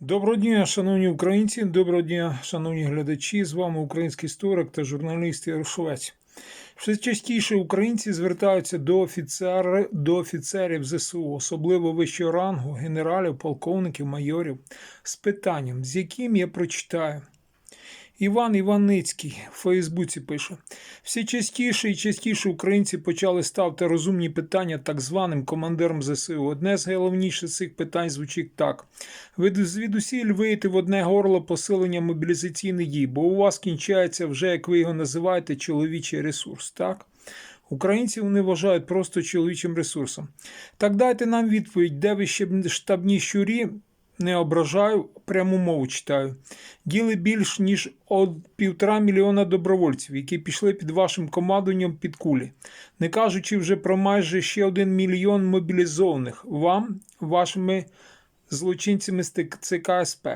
Доброго дня, шановні українці, доброго дня, шановні глядачі. З вами український історик та журналіст Ярошовець. Все частіше українці звертаються до, офіцер, до офіцерів ЗСУ, особливо вищого рангу, генералів, полковників, майорів, з питанням, з яким я прочитаю. Іван Іваницький в Фейсбуці пише: все частіше і частіше українці почали ставити розумні питання так званим командирам ЗСУ. Одне з головніших цих питань звучить так: ви звідусіль виїти в одне горло посилення мобілізаційних дій, бо у вас кінчається вже, як ви його називаєте, чоловічий ресурс, так? Українців вони вважають просто чоловічим ресурсом. Так дайте нам відповідь, де ви ще штабні щурі не ображаю, пряму мову читаю. Діли більш ніж от півтора мільйона добровольців, які пішли під вашим командуванням під кулі, не кажучи вже про майже ще один мільйон мобілізованих вам, вашими злочинцями з ЦК СП.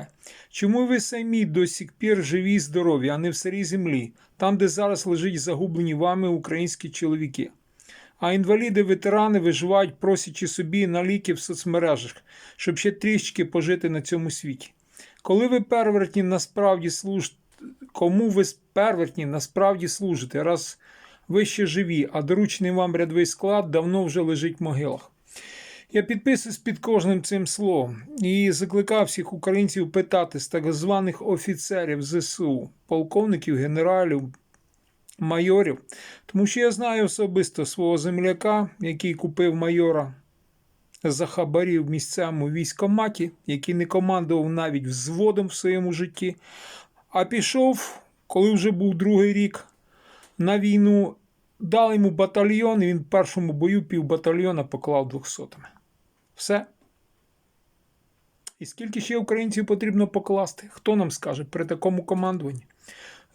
Чому ви самі до сих пір живі і здорові, а не в сирій землі, там, де зараз лежать загублені вами українські чоловіки? А інваліди, ветерани виживають, просячи собі на ліки в соцмережах, щоб ще трішки пожити на цьому світі. Коли ви первертні насправді служите, кому ви первертні насправді служите, раз ви ще живі, а доручений вам рядовий склад давно вже лежить в могилах. Я підписуюсь під кожним цим словом і закликав всіх українців питати з так званих офіцерів ЗСУ, полковників, генералів, майорів, тому що я знаю особисто свого земляка, який купив майора за хабарів в місцевому військоматі, який не командував навіть взводом в своєму житті, а пішов, коли вже був другий рік на війну. Дали йому батальйон, і він в першому бою пів батальйона поклав двохсотими. Все. І скільки ще українців потрібно покласти? Хто нам скаже при такому командуванні?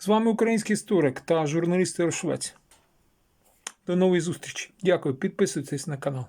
З вами український історик та журналіст Рошвець. До нової зустрічі. Дякую. Підписуйтесь на канал.